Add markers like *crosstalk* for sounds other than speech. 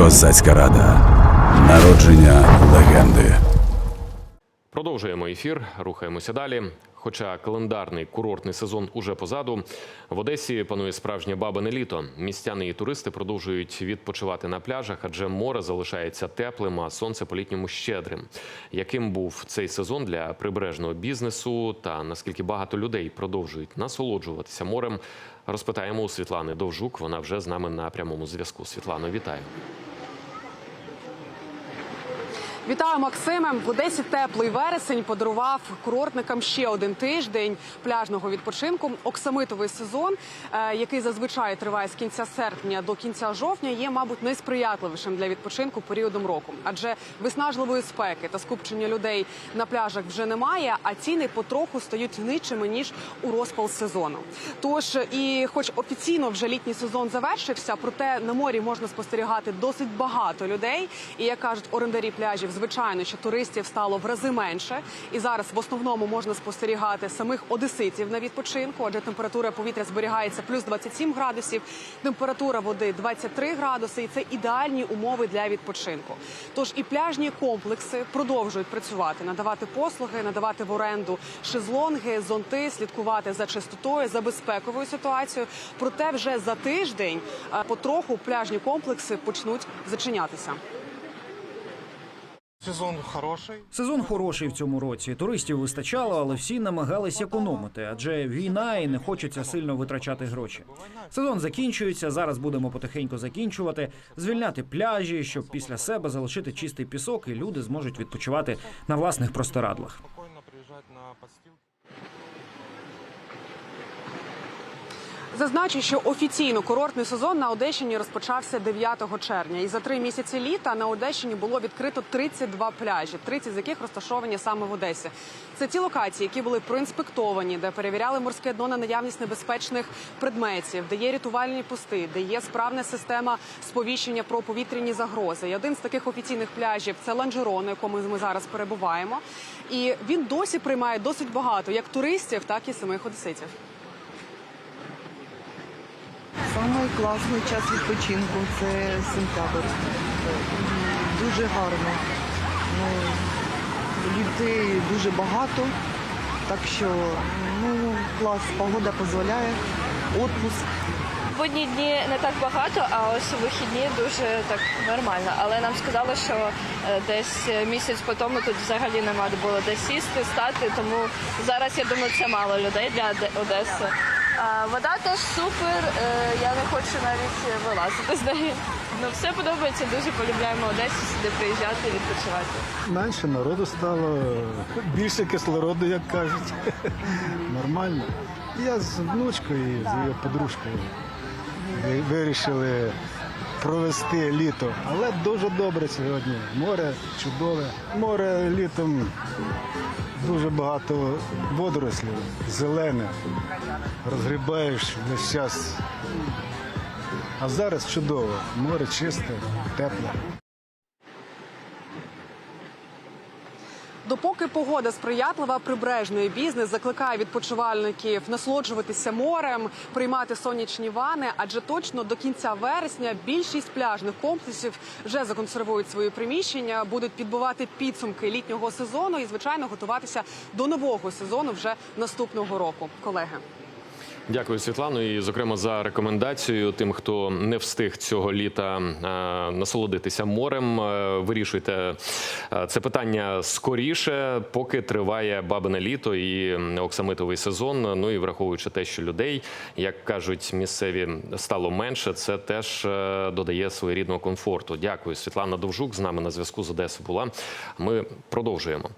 Козацька рада. Народження легенди. Продовжуємо ефір, рухаємося далі. Хоча календарний курортний сезон уже позаду, в Одесі панує справжнє бабине літо. Містяни і туристи продовжують відпочивати на пляжах, адже море залишається теплим, а сонце по літньому щедрим. Яким був цей сезон для прибережного бізнесу та наскільки багато людей продовжують насолоджуватися морем, розпитаємо у Світлани Довжук. Вона вже з нами на прямому зв'язку. Світлано, вітаю. Вітаю, Максиме. В Одесі теплий вересень подарував курортникам ще один тиждень пляжного відпочинку. Оксамитовий сезон, е, який зазвичай триває з кінця серпня до кінця жовтня, є, мабуть, найсприятливішим для відпочинку періодом року, адже виснажливої спеки та скупчення людей на пляжах вже немає, а ціни потроху стають нижчими ніж у розпал сезону. Тож і, хоч офіційно вже літній сезон завершився, проте на морі можна спостерігати досить багато людей. І як кажуть орендарі пляжів, звичайно, що туристів стало в рази менше. І зараз в основному можна спостерігати самих одеситів на відпочинку, адже температура повітря зберігається плюс 27 градусів, температура води 23 градуси, і це ідеальні умови для відпочинку. Тож і пляжні комплекси продовжують працювати, надавати послуги, надавати в оренду шезлонги, зонти, слідкувати за чистотою, за безпековою ситуацією. Проте вже за тиждень е, потроху пляжні комплекси почнуть зачинятися. Сезон хороший. Сезон хороший в цьому році. Туристів вистачало, але всі намагались економити, адже війна і не хочеться сильно витрачати гроші. Сезон закінчується. Зараз будемо потихеньку закінчувати, звільняти пляжі, щоб після себе залишити чистий пісок, і люди зможуть відпочивати на власних простирадлах. Спокійно приїжджати на подстилки. Зазначу, що офіційно курортний сезон на Одещині розпочався 9 червня, і за три місяці літа на Одещині було відкрито 32 пляжі, 30 з яких розташовані саме в Одесі. Це ті локації, які були проінспектовані, де перевіряли морське дно на наявність небезпечних предметів, де є рятувальні пости, де є справна система сповіщення про повітряні загрози. І один з таких офіційних пляжів це Ланжеро, на якому ми зараз перебуваємо. І він досі приймає досить багато як туристів, так і самих одеситів. Самий класний час відпочинку це сентябрь. Дуже гарно. Ну, людей дуже багато, так що ну, клас, погода дозволяє, відпуск. Будні дні не так багато, а ось у вихідні дуже так нормально. Але нам сказали, що е, десь місяць по тому тут взагалі нема де було де сісти, стати. Тому зараз я думаю, це мало людей для Одеси. А, вода теж супер. е, Я не хочу навіть вилазити з неї. Ну все подобається. Дуже полюбляємо Одесу сюди приїжджати, і відпочивати. Менше народу стало, більше кислороду, як кажуть. *laughs* Нормально. Я з внучкою і з її подружкою вирішили провести літо. Але дуже добре сьогодні. Море чудове. Море літом дуже багато водорослів, зелене. Розгрібаєш весь час. А зараз чудово. Море чисте, тепле. Допоки погода сприятлива, прибережний бізнес закликає відпочивальників насолоджуватися морем, приймати сонячні вани, адже точно до кінця вересня більшість пляжних комплексів вже законсервують свої приміщення, будуть підбивати підсумки літнього сезону і, звичайно, готуватися до нового сезону вже наступного року. Колеги. Дякую, Світлано. І зокрема за рекомендацією тим, хто не встиг цього літа е, насолодитися морем. е, Вирішуйте е, це питання скоріше, поки триває бабине літо і оксамитовий сезон. Ну і враховуючи те, що людей, як кажуть місцеві, стало менше, це теж додає своєрідного комфорту. Дякую, Світлана Довжук з нами на зв'язку з Одеси була. Ми продовжуємо.